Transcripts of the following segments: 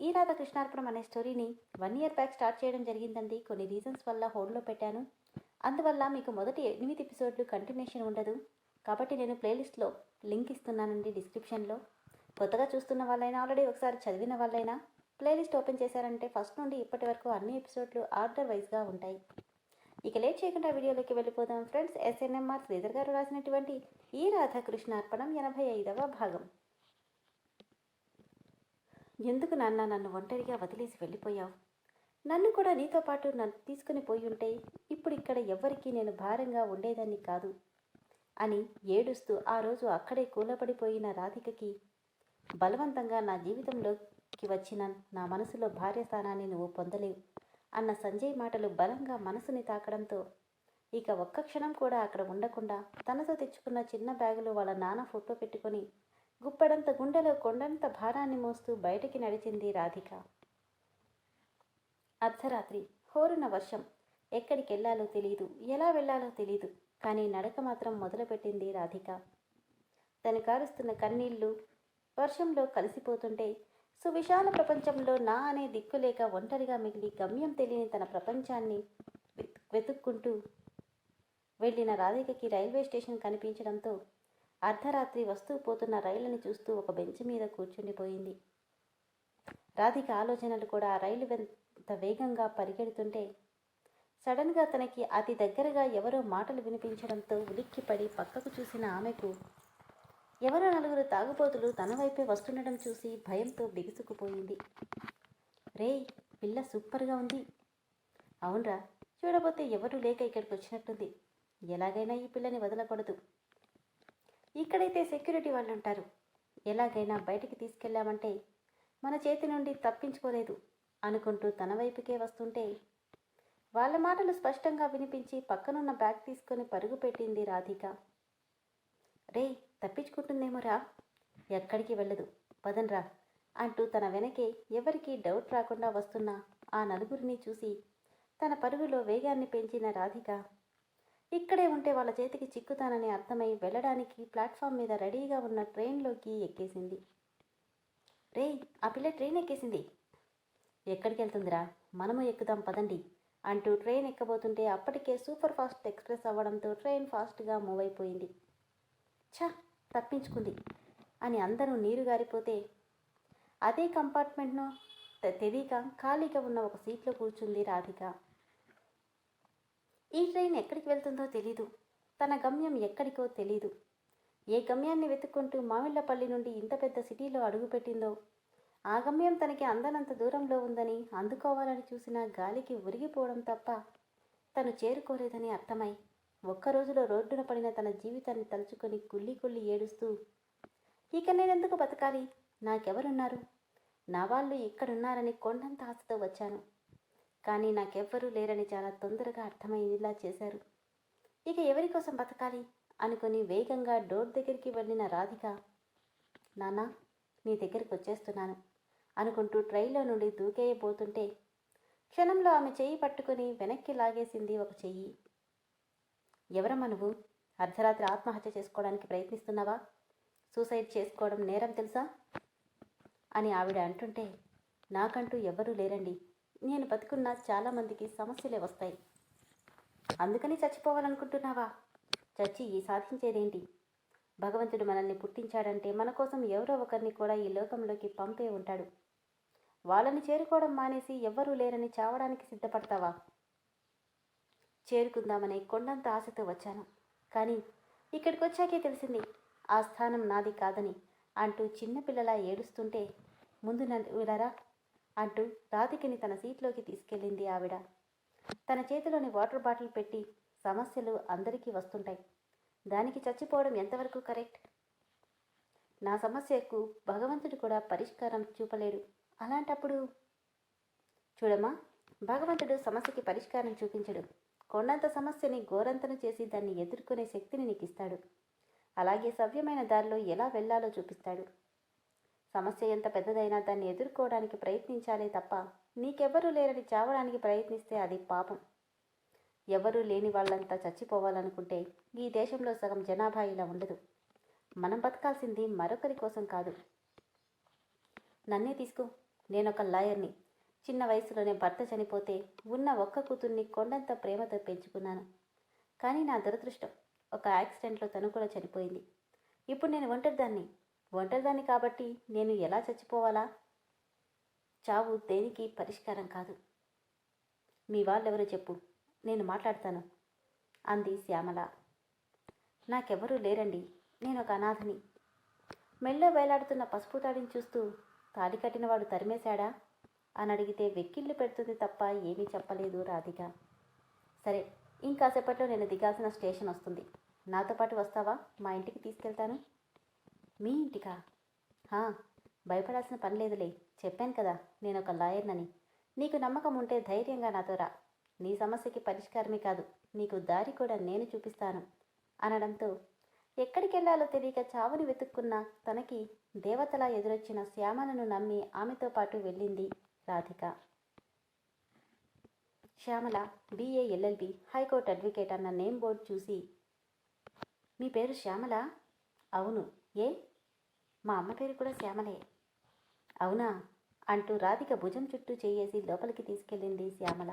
ఈ రాధాకృష్ణార్పణం అనే స్టోరీని వన్ ఇయర్ బ్యాక్ స్టార్ట్ చేయడం జరిగిందండి. కొన్ని రీజన్స్ వల్ల హోల్డ్లో పెట్టాను. అందువల్ల మీకు మొదటి ఎనిమిది ఎపిసోడ్లు కంటిన్యూషన్ ఉండదు. కాబట్టి నేను ప్లేలిస్ట్లో లింక్ ఇస్తున్నానండి డిస్క్రిప్షన్లో. కొత్తగా చూస్తున్న వాళ్ళైనా ఆల్రెడీ ఒకసారి చదివిన వాళ్ళైనా ప్లేలిస్ట్ ఓపెన్ చేశారంటే ఫస్ట్ నుండి ఇప్పటి వరకు అన్ని ఎపిసోడ్లు ఆర్డర్ వైజ్గా ఉంటాయి. ఇక లేట్ చేయకుండా వీడియోలోకి వెళ్ళిపోదాం. ఫ్రెండ్స్ ఎస్ఎన్ఎంఆర్ శ్రీధర్ గారు రాసినటువంటి ఈ రాధాకృష్ణ అర్పణం ఎనభై ఐదవ భాగం. ఎందుకు నాన్న నన్ను ఒంటరిగా వదిలేసి వెళ్ళిపోయావు? నన్ను కూడా నీతో పాటు నన్ను తీసుకుని పోయి ఉంటే ఇప్పుడు ఇక్కడ ఎవ్వరికీ నేను భారంగా ఉండేదాన్ని కాదు అని ఏడుస్తూ ఆ రోజు అక్కడే కూలబడిపోయిన రాధికకి బలవంతంగా నా జీవితంలోకి వచ్చిన నా మనసులో భార్య స్థానాన్ని నువ్వు పొందలేవు అన్న సంజయ్ మాటలు బలంగా మనసుని తాకడంతో ఇక ఒక్క క్షణం కూడా అక్కడ ఉండకుండా తనతో తెచ్చుకున్న చిన్న బ్యాగులో వాళ్ళ నాన్న ఫోటో పెట్టుకొని గుప్పెడంత గుండెలో కొండంత భారాన్ని మోస్తూ బయటికి నడిచింది రాధిక. అర్ధరాత్రి హోరున వర్షం. ఎక్కడికి వెళ్ళాలో తెలియదు ఎలా వెళ్ళాలో తెలియదు కానీ నడక మాత్రం మొదలుపెట్టింది రాధిక. తను కారుస్తున్న కన్నీళ్ళు వర్షంలో కలిసిపోతుంటే సువిశాల ప్రపంచంలో నా అనే దిక్కులేక ఒంటరిగా మిగిలి గమ్యం తెలియని తన ప్రపంచాన్ని వెతుక్కుంటూ వెళ్ళిన రాధికకి రైల్వే స్టేషన్ కనిపించడంతో అర్ధరాత్రి వస్తూ పోతున్న రైళ్ళని చూస్తూ ఒక బెంచ్ మీద కూర్చుండిపోయింది రాధిక ఆలోచనలు కూడా ఆ రైలు ఎంత వేగంగా పరిగెడుతుంటే సడన్గా తనకి అతి దగ్గరగా ఎవరో మాటలు వినిపించడంతో ఉలిక్కిపడి పక్కకు చూసిన ఆమెకు ఎవరో నలుగురు తాగుబోతులు తన వైపే వస్తుండడం చూసి భయంతో బిగుసుకుపోయింది. రే పిల్ల సూపర్గా ఉంది. అవునరా చూడబోతే ఎవరు లేక ఇక్కడికి వచ్చినట్టుంది. ఎలాగైనా ఈ పిల్లని వదలకూడదు. ఇక్కడైతే సెక్యూరిటీ వాళ్ళు ఉంటారు. ఎలాగైనా బయటికి తీసుకెళ్ళామంటే మన చేతి నుండి తప్పించుకోలేదు అనుకుంటూ తన వైపుకే వస్తుంటే వాళ్ళ మాటలు స్పష్టంగా వినిపించి పక్కనున్న బ్యాగ్ తీసుకొని పరుగు పెట్టింది రాధిక. రే తప్పించుకుంటుందేమోరా ఎక్కడికి వెళ్ళదు. పదన్రా అంటూ తన వెనకే ఎవరికీ డౌట్ రాకుండా వస్తున్న ఆ నలుగురిని చూసి తన పరుగులో వేగాన్ని పెంచిన రాధిక ఇక్కడే ఉంటే వాళ్ళ చేతికి చిక్కుతానని అర్థమై వెళ్ళడానికి ప్లాట్ఫామ్ మీద రెడీగా ఉన్న ట్రైన్లోకి ఎక్కేసింది. రే ఆ పిల్ల ట్రైన్ ఎక్కేసింది. ఎక్కడికి వెళ్తుందిరా? మనము ఎక్కుదాం పదండి అంటూ ట్రైన్ ఎక్కబోతుంటే అప్పటికే సూపర్ ఫాస్ట్ ఎక్స్ప్రెస్ అవ్వడంతో ట్రైన్ ఫాస్ట్గా మూవ్ అయిపోయింది. ఛ తప్పించుకుంది అని అందరూ నీరు గారిపోతే అదే కంపార్ట్మెంట్ను తెలియక ఖాళీగా ఉన్న ఒక సీట్లో కూర్చుంది రాధిక. ఈ ట్రైన్ ఎక్కడికి వెళ్తుందో తెలీదు. తన గమ్యం ఎక్కడికో తెలీదు. ఏ గమ్యాన్ని వెతుక్కుంటూ మామిళ్ళపల్లి నుండి ఇంత పెద్ద సిటీలో అడుగుపెట్టిందో ఆ గమ్యం తనకి అందనంత దూరంలో ఉందని అందుకోవాలని చూసిన గాలికి ఉరిగిపోవడం తప్ప తను చేరుకోలేదని అర్థమై ఒక్క రోజులో రోడ్డున పడిన తన జీవితాన్ని తలుచుకొని కుళ్ళి కుళ్ళి ఏడుస్తూ ఇక నేనెందుకు బతకాలి? నాకెవరున్నారు? నా వాళ్ళు ఇక్కడున్నారని కొండంత ఆశతో వచ్చాను. కానీ నాకెవ్వరూ లేరని చాలా తొందరగా అర్థమయ్యేలా చేశారు. ఇక ఎవరి కోసం బతకాలి? అనుకుని వేగంగా డోర్ దగ్గరికి వెళ్ళిన రాధిక నాన్న నీ దగ్గరికి వచ్చేస్తున్నాను అనుకుంటూ ట్రైన్లో నుండి దూకేయబోతుంటే క్షణంలో ఆమె చెయ్యి పట్టుకుని వెనక్కి లాగేసింది ఒక చెయ్యి. ఎవరమ్మా నువ్వు? అర్ధరాత్రి ఆత్మహత్య చేసుకోవడానికి ప్రయత్నిస్తున్నావా? సూసైడ్ చేసుకోవడం నేరం తెలుసా? అని ఆవిడ అంటుంటే నాకంటూ ఎవరూ లేరండి. నేను బతుకున్న చాలామందికి సమస్యలే వస్తాయి. అందుకని చచ్చిపోవాలనుకుంటున్నావా? చచ్చి ఈ సాధించేదేంటి? భగవంతుడు మనల్ని పుట్టించాడంటే మన కోసం ఎవరో ఒకరిని కూడా ఈ లోకంలోకి పంపే ఉంటాడు. వాళ్ళని చేరుకోవడం మానేసి ఎవ్వరూ లేరని చావడానికి సిద్ధపడతావా? చేరుకుందామనే కొండంత ఆశతో వచ్చాను. కానీ ఇక్కడికి వచ్చాకే తెలిసింది ఆ స్థానం నాది కాదని అంటూ చిన్నపిల్లలా ఏడుస్తుంటే ముందు నన్ను అంటూ రాధికని తన సీట్లోకి తీసుకెళ్ళింది ఆవిడ. తన చేతిలోని వాటర్ బాటిల్ పెట్టి సమస్యలు అందరికీ వస్తుంటాయి. దానికి చచ్చిపోవడం ఎంతవరకు కరెక్ట్? నా సమస్యకు భగవంతుడు కూడా పరిష్కారం చూపలేడు. అలాంటప్పుడు? చూడమ్మా భగవంతుడు సమస్యకి పరిష్కారం చూపించడు. కొండంత సమస్యని గోరంతను చేసి దాన్ని ఎదుర్కొనే శక్తిని నీకు ఇస్తాడు అలాగే సవ్యమైన దారిలో ఎలా వెళ్ళాలో చూపిస్తాడు. సమస్య ఎంత పెద్దదైనా దాన్ని ఎదుర్కోవడానికి ప్రయత్నించాలే తప్ప నీకెవ్వరూ లేరని చావడానికి ప్రయత్నిస్తే అది పాపం. ఎవరూ లేని వాళ్ళంతా చచ్చిపోవాలనుకుంటే ఈ దేశంలో సగం జనాభా ఇలా ఉండదు. మనం బతకాల్సింది మరొకరి కోసం కాదు. నన్నే తీసుకో. నేను ఒక లాయర్ని. చిన్న వయసులోనే భర్త చనిపోతే ఉన్న ఒక్క కూతుర్ని కొండంత ప్రేమతో పెంచుకున్నాను. కానీ నా దురదృష్టం ఒక యాక్సిడెంట్లో తను కూడా చనిపోయింది. ఇప్పుడు నేను ఒంటరిదాన్ని. ఒంటరిదాన్ని కాబట్టి నేను ఎలా చచ్చిపోవాలా? చావు దేనికి? పరిష్కారం కాదు. మీ వాళ్ళెవరో చెప్పు. నేను మాట్లాడతాను. అంది శ్యామల. నాకెవరూ లేరండి. నేను ఒక అనాథని. మెళ్ళో వేలాడుతున్న పసుపు తాడిని చూస్తూ తాడి కట్టినవాడు తరిమేశాడా? అని అడిగితే వెక్కిళ్ళు పెడుతుంది తప్ప ఏమీ చెప్పలేదు రాధిక. సరే ఇంకాసేపట్లో నేను దిగాల్సిన స్టేషన్ వస్తుంది. నాతో పాటు వస్తావా? మా ఇంటికి తీసుకెళ్తాను. మీ ఇంటికా? భయపడాల్సిన పని లేదులే. చెప్పాను కదా నేను ఒక లాయర్నని. నీకు నమ్మకం ఉంటే ధైర్యంగా నాతో రా. నీ సమస్యకి పరిష్కారమే కాదు నీకు దారి కూడా నేను చూపిస్తాను అనడంతో ఎక్కడికి వెళ్ళాలో తెలియక చావుని వెతుక్కున్న తనకి దేవతలా ఎదురొచ్చిన శ్యామలను నమ్మి ఆమెతో పాటు వెళ్ళింది Radhika. Shyamala BA LLB high court advocate అన్న నేమ్ బోర్డు చూసి మీ పేరు శ్యామల? అవును. ఏ? మా అమ్మ పేరు కూడా శ్యామలే. అవునా? అంటూ రాధిక భుజం చుట్టూ చేయేసి లోపలికి తీసుకెళ్ళింది శ్యామల.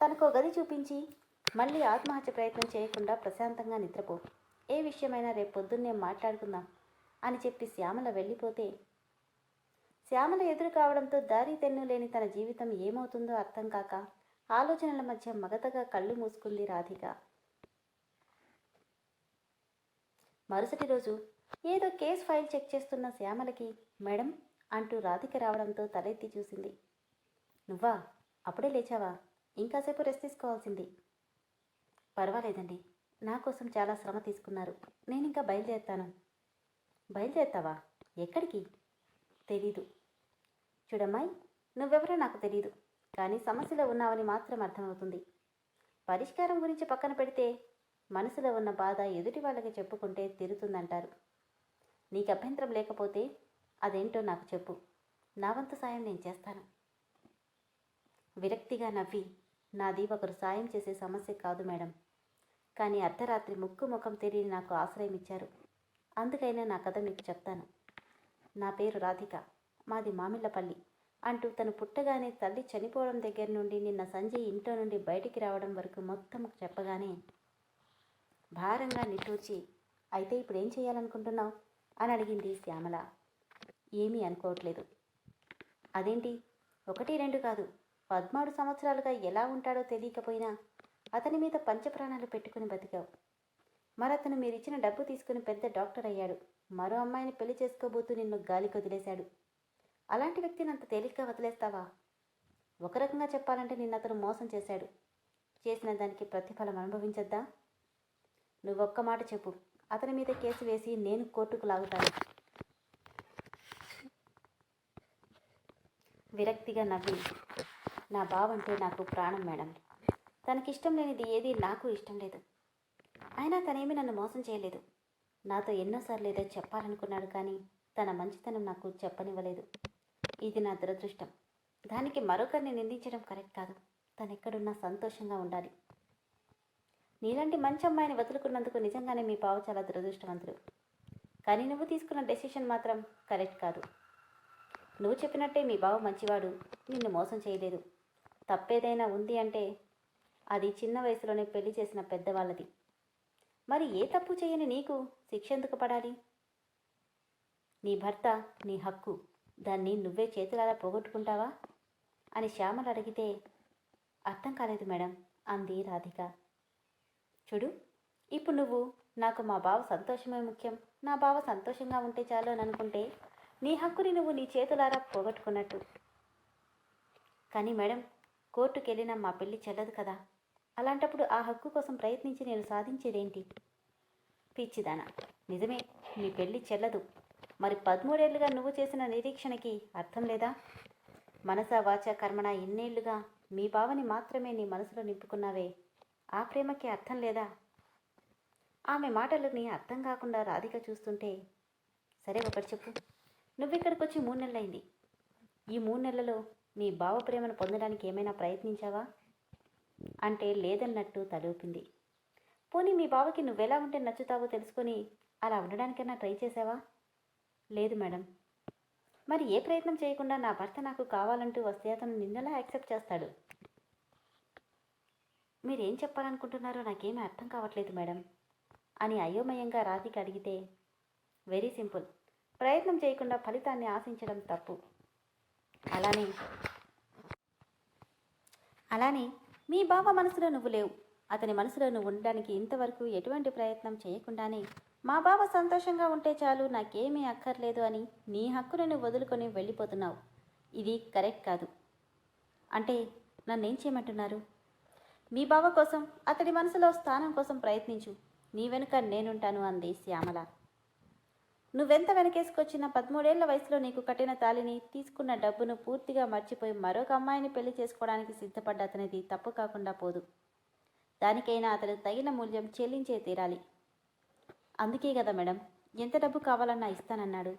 తనకో గది చూపించి మళ్ళీ ఆత్మహత్య ప్రయత్నం చేయకుండా ప్రశాంతంగా నిద్రపో. ఏ విషయమైనా రేపు పొద్దున్నే మాట్లాడుకుందాం అని చెప్పి శ్యామల వెళ్ళిపోతే శ్యామల ఎదురు కావడంతో దారి తెన్ను లేని తన జీవితం ఏమవుతుందో అర్థం కాక ఆలోచనల మధ్య మగతగా కళ్ళు మూసుకుంది రాధిక. మరుసటి రోజు ఏదో కేసు ఫైల్ చెక్ చేస్తున్న శ్యామలకి మేడం అంటూ రాధిక రావడంతో తలెత్తి చూసింది. నువ్వా? అప్పుడే లేచావా? ఇంకాసేపు రెస్ట్ తీసుకోవాల్సింది. పర్వాలేదండి. నా కోసం చాలా శ్రమ తీసుకున్నారు. నేను ఇంకా బయలుదేరుతాను. బయలుదేరుతావా? ఎక్కడికి? తెలీదు. చూడమ్మాయి నువ్వెవరో నాకు తెలీదు. కానీ సమస్యలో ఉన్నావని మాత్రం అర్థమవుతుంది. పరిష్కారం గురించి పక్కన పెడితే మనసులో ఉన్న బాధ ఎదుటి వాళ్ళకి చెప్పుకుంటే తీరుతుందంటారు. నీకు అభ్యంతరం లేకపోతే అదేంటో నాకు చెప్పు. నా వంతు సాయం నేను చేస్తాను. విరక్తిగా నవ్వి నాది ఒకరు సాయం చేసే సమస్య కాదు మేడం. కానీ అర్ధరాత్రి ముక్కు ముఖం తెలియని నాకు ఆశ్రయం ఇచ్చారు. అందుకైనా నా కథ మీకు చెప్తాను. నా పేరు రాధిక. మాది మామిళ్ళపల్లి. అంటూ తను పుట్టగానే తల్లి చనిపోవడం దగ్గర నుండి నిన్న సంజయ్ ఇంట్లో నుండి బయటికి రావడం వరకు మొత్తం చెప్పగానే భారంగా నిట్టూర్చి అయితే ఇప్పుడు ఏం చేయాలనుకుంటున్నావు? అని అడిగింది శ్యామల. ఏమీ అనుకోవట్లేదు. అదేంటి? ఒకటి రెండు కాదు. పద్నాలుగు సంవత్సరాలుగా ఎలా ఉంటాడో తెలియకపోయినా అతని మీద పంచప్రాణాలు పెట్టుకుని బతికావు. మరతను మీరిచ్చిన డబ్బు తీసుకుని పెద్ద డాక్టర్ అయ్యాడు. మరో అమ్మాయిని పెళ్ళి చేసుకోబోతూ నిన్ను గాలికి వదిలేశాడు అలాంటి వ్యక్తిని అంత తేలిగ్గా వదిలేస్తావా? ఒక రకంగా చెప్పాలంటే నిన్న అతను మోసం చేశాడు. చేసిన దానికి ప్రతిఫలం అనుభవించద్దా? నువ్వొక్క మాట చెప్పు. అతని మీద కేసు వేసి నేను కోర్టుకు లాగుతాను. విరక్తిగా నవ్వి నా బావంటే నాకు ప్రాణం మేడం. తనకిష్టం లేనిది ఏది నాకు ఇష్టం లేదు. అయినా తనేమి నన్ను మోసం చేయలేదు. నాతో ఎన్నోసార్లు ఏదో చెప్పాలనుకున్నాడు కానీ తన మంచితనం నాకు చెప్పనివ్వలేదు. ఇది నా దురదృష్టం. దానికి మరొకరిని నిందించడం కరెక్ట్ కాదు. తనెక్కడున్నా సంతోషంగా ఉండాలి. నీలాంటి మంచి అమ్మాయిని వదులుకున్నందుకు నిజంగానే మీ బావ చాలా దురదృష్టవంతుడు కానీ నువ్వు తీసుకున్న డెసిషన్ మాత్రం కరెక్ట్ కాదు. నువ్వు చెప్పినట్టే మీ బావ మంచివాడు నిన్ను మోసం చేయలేదు. తప్పేదైనా ఉంది అంటే అది చిన్న వయసులోనే పెళ్ళి చేసిన పెద్దవాళ్ళది. మరి ఏ తప్పు చేయని నీకు శిక్ష ఎందుకు పడాలి? నీ భర్త నీ హక్కు దాన్ని నువ్వే చేతులారా పోగొట్టుకుంటావా? అని శ్యామలు అడిగితే అర్థం కాలేదు మేడం అంది రాధిక. చూడు ఇప్పుడు నువ్వు నాకు మా బావ సంతోషమే ముఖ్యం. నా బావ సంతోషంగా ఉంటే చాలు అని అనుకుంటే నీ హక్కుని నువ్వు నీ చేతులారా పోగొట్టుకున్నట్టు. కానీ మేడం కోర్టుకు వెళ్ళిన మా పెళ్ళి చెల్లదు కదా. అలాంటప్పుడు ఆ హక్కు కోసం ప్రయత్నించి నేను సాధించేదేంటి? పిచ్చిదానా నిజమే నీ పెళ్ళి చెల్లదు. మరి పదమూడేళ్ళుగా నువ్వు చేసిన నిరీక్షణకి అర్థం లేదా? మనస వాచ కర్మణ ఇన్నేళ్ళుగా మీ బావని మాత్రమే నీ మనసులో నింపుకున్నావే. ఆ ప్రేమకి అర్థం లేదా? ఆమె మాటలని అర్థం కాకుండా రాధిక చూస్తుంటే సరే ఒకటి చెప్పు. నువ్విక్కడికి వచ్చి మూడు నెలలైంది. ఈ మూడు నెలలలో నీ బావ ప్రేమను పొందడానికి ఏమైనా ప్రయత్నించావా? అంటే లేదన్నట్టు తలూపింది. పోనీ మీ బావకి నువ్వెలా ఉంటే నచ్చుతావో తెలుసుకొని అలా ఉండడానికైనా ట్రై చేసావా? లేదు మేడం. మరి ఏ ప్రయత్నం చేయకుండా నా భర్త నాకు కావాలంటూ వస్తే అతను నిన్నలా యాక్సెప్ట్ చేస్తాడు. మీరేం చెప్పాలనుకుంటున్నారో నాకేమీ అర్థం కావట్లేదు మేడం అని అయోమయంగా రాధిక అడిగితే వెరీ సింపుల్. ప్రయత్నం చేయకుండా ఫలితాన్ని ఆశించడం తప్పు. అలానే అలానే మీ బావ మనసులో నువ్వు లేవు. అతని మనసులో నువ్వు ఉండడానికి ఇంతవరకు ఎటువంటి ప్రయత్నం చేయకుండానే మా బావ సంతోషంగా ఉంటే చాలు నాకేమీ అక్కర్లేదు అని నీ హక్కును నువ్వు వదులుకొని వెళ్ళిపోతున్నావు. ఇది కరెక్ట్ కాదు. అంటే నన్నేం చేయమంటున్నారు? మీ బావ కోసం అతడి మనసులో స్థానం కోసం ప్రయత్నించు. నీ వెనుక నేనుంటాను అంది శ్యామల. నువ్వెంత వెనకేసుకొచ్చిన పదమూడేళ్ళ వయసులో నీకు కట్టిన తాలిని తీసుకున్న డబ్బును పూర్తిగా మర్చిపోయి మరొక అమ్మాయిని పెళ్ళి చేసుకోవడానికి సిద్ధపడ్డ అతనిది తప్పు కాకుండా పోదు. దానికైనా అతడు తగిన మూల్యం చెల్లించే తీరాలి. అందుకే కదా మేడం ఎంత డబ్బు కావాలన్నా ఇస్తానన్నాడు.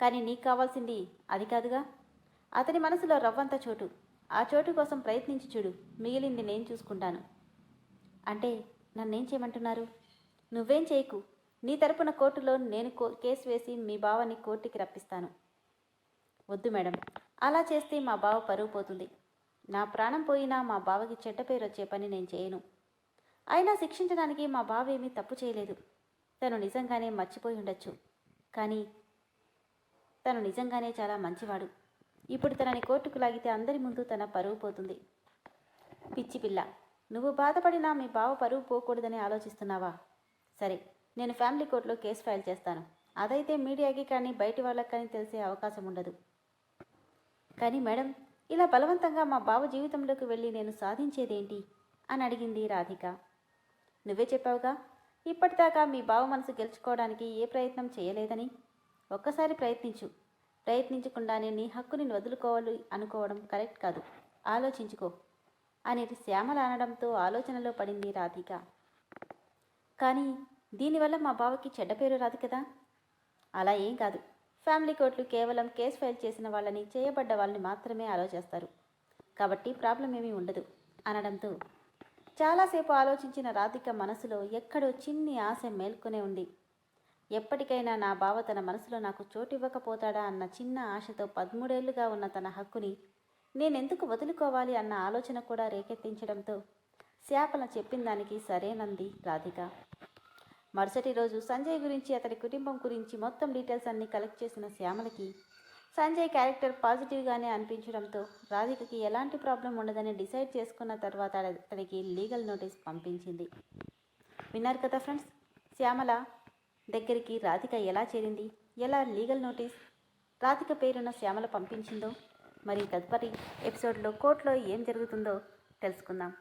కానీ నీకు కావాల్సింది అది కాదుగా? అతని మనసులో రవ్వంత చోటు. ఆ చోటు కోసం ప్రయత్నించి చూడు. మిగిలింది నేను చూసుకుంటాను. అంటే నన్నేం చేయమంటున్నారు? నువ్వేం చేయకు. నీ తరపున కోర్టులో నేను కో కేసు వేసి మీ బావని కోర్టుకి రప్పిస్తాను. వద్దు మేడం. అలా చేస్తే మా బావ పరువు పోతుంది. నా ప్రాణం పోయినా మా బావకి చెడ్డ పేరు వచ్చే పని నేను చేయను. అయినా శిక్షించడానికి మా బావ ఏమీ తప్పు చేయలేదు. తను నిజంగానే మర్చిపోయి ఉండొచ్చు. కానీ తను నిజంగానే చాలా మంచివాడు. ఇప్పుడు తనని కోర్టుకు లాగితే అందరి ముందు తన పరువు పోతుంది. పిచ్చి పిల్ల నువ్వు బాధపడినా మీ బావ పరువు పోకూడదని ఆలోచిస్తున్నావా? సరే నేను ఫ్యామిలీ కోర్టులో కేసు ఫైల్ చేస్తాను. అదైతే మీడియాకి కానీ బయటి వాళ్ళకి కానీ తెలిసే అవకాశం ఉండదు. కానీ మేడం ఇలా బలవంతంగా మా బావ జీవితంలోకి వెళ్ళి నేను సాధించేదేంటి? అని అడిగింది రాధిక. నువ్వే చెప్పావుగా ఇప్పటిదాకా మీ బావ మనసు గెలుచుకోవడానికి ఏ ప్రయత్నం చేయలేదని. ఒక్కసారి ప్రయత్నించు. ప్రయత్నించకుండానే నీ హక్కుని వదులుకోవాలి అనుకోవడం కరెక్ట్ కాదు. ఆలోచించుకో. అని శ్యామల అనడంతో ఆలోచనలో పడింది రాధిక. కానీ దీనివల్ల మా బావకి చెడ్డ పేరు రాదు కదా? అలా ఏం కాదు. ఫ్యామిలీ కోర్టులు కేవలం కేసు ఫైల్ చేసిన వాళ్ళని చేయబడ్డ వాళ్ళని మాత్రమే అలో చేస్తారు. కాబట్టి ప్రాబ్లం ఏమీ ఉండదు అనడంతో. చాలాసేపు ఆలోచించిన రాధిక మనసులో ఎక్కడో చిన్ని ఆశ మేల్కొనే ఉంది. ఎప్పటికైనా నా బావ తన మనసులో నాకు చోటు ఇవ్వకపోతాడా అన్న చిన్న ఆశతో పదమూడేళ్ళుగా ఉన్న తన హక్కుని నేనెందుకు వదులుకోవాలి అన్న ఆలోచన కూడా రేకెత్తించడంతో శాపల చెప్పిన దానికి సరేనంది రాధిక. మరుసటి రోజు సంజయ్ గురించి అతడి కుటుంబం గురించి మొత్తం డీటెయిల్స్ అన్నీ కలెక్ట్ చేసిన శ్యామలకి సంజయ్ క్యారెక్టర్ పాజిటివ్గానే అనిపించడంతో రాధికకి ఎలాంటి ప్రాబ్లం ఉండదని డిసైడ్ చేసుకున్న తర్వాత అతడికి లీగల్ నోటీస్ పంపించింది. విన్నారు కదా ఫ్రెండ్స్ శ్యామల? దగ్గరికి రాధిక ఎలా చేరింది? ఎలా లీగల్ నోటీస్? రాధిక పేరున్న శ్యామల పంపించిందో? మరి తదుపరి ఎపిసోడ్లో కోర్టులో ఏం జరుగుతుందో తెలుసుకుందాం.